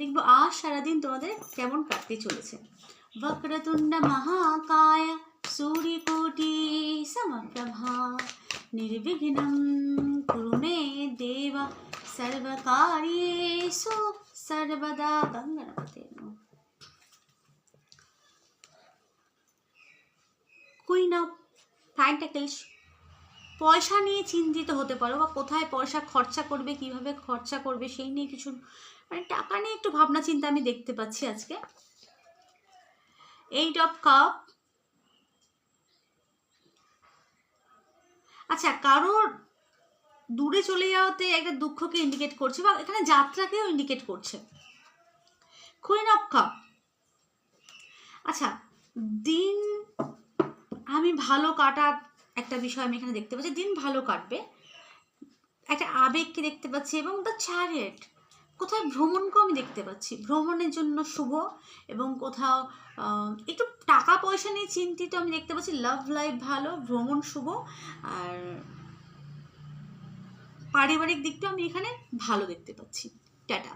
দেখব আজ সারাদিন তোমাদের কেমন কাটতে চলেছে। বক্রতুণ্ড মহাকায় সূর্যকোটি সমপ্রভা, নির্বিঘ্নম কুরু মে দেব, সর্বকার্যেষু সর্বদা গঙ্গণপতে নমঃ। কুইন অফ প্যান্টাকেলস পয়সা নিয়ে চিন্তিত হতে পারো বা কোথায় পয়সা খরচা করবে, কীভাবে খরচা করবে সেই নিয়ে কিছু মানে টাকা নিয়ে একটু ভাবনা চিন্তা আমি দেখতে পাচ্ছি আজকে। এইট অফ কাপ আচ্ছা কারোর দূরে চলে যাওয়াতে একটা দুঃখকে ইন্ডিকেট করছে বা এখানে যাত্রাকেও ইন্ডিকেট করছে। কুইন অফ কাপ আচ্ছা দিন আমি ভালো কাটার একটা বিষয় আমি এখানে দেখতে পাচ্ছি, দিন ভালো কাটবে। একটা আবেগকে দেখতে পাচ্ছি এবং দ্য চ্যারিয়েট কোথায় ভ্রমণকেও আমি দেখতে পাচ্ছি। ভ্রমণের জন্য শুভ এবং কোথাও একটু টাকা পয়সা নিয়ে চিন্তিত আমি দেখতে পাচ্ছি। লাভ লাইফ ভালো, ভ্রমণ শুভ। আর পারিবারিক দিকটা আমি এখানে ভালো দেখতে পাচ্ছি। টাটা।